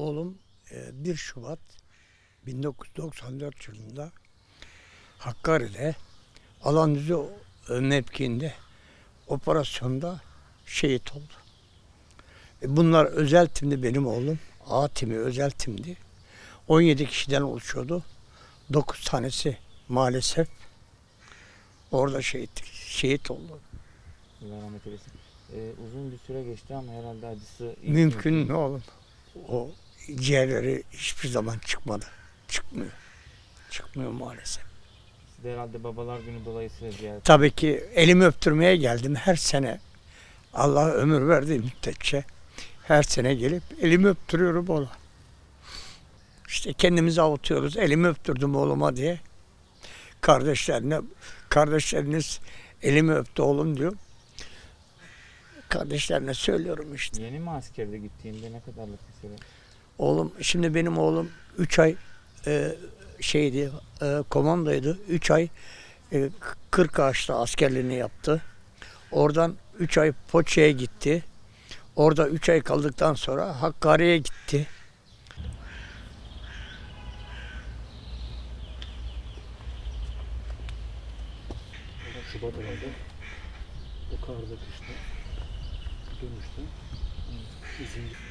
oğlum e, 1 Şubat 1994 yılında Hakkari'de Alandüzü e, mevkiinde operasyonda şehit oldu. E, Bunlar özel timdi benim oğlum. A timi özel timdi. 17 kişiden oluşuyordu. 9 tanesi maalesef orada şehit, şehit oldu. Allah rahmet eylesin. Ee, uzun bir süre geçti ama herhalde acısı... Mümkün mü oğlum? O ciğerleri hiçbir zaman çıkmadı. Çıkmıyor. Çıkmıyor maalesef. Siz de herhalde babalar günü dolayısıyla ziyaret Tabii ki elimi öptürmeye geldim her sene. Allah ömür verdiği müddetçe her sene gelip elimi öptürüyorum ona. İşte kendimizi avutuyoruz. Elimi öptürdüm oğluma diye. Kardeşlerine, kardeşleriniz elimi öptü oğlum diyor. Kardeşlerine söylüyorum işte. Yeni mi askerde gittiğinde ne kadarlık bir süre? Oğlum şimdi benim oğlum 3 ay e, şeydi e, komandaydı. 3 ay e, 40 ağaçta askerliğini yaptı. Oradan 3 ay Foça'ya gitti. Orada 3 ay kaldıktan sonra Hakkari'ye gitti. Şubat ayında o karda kışta dönüşte izin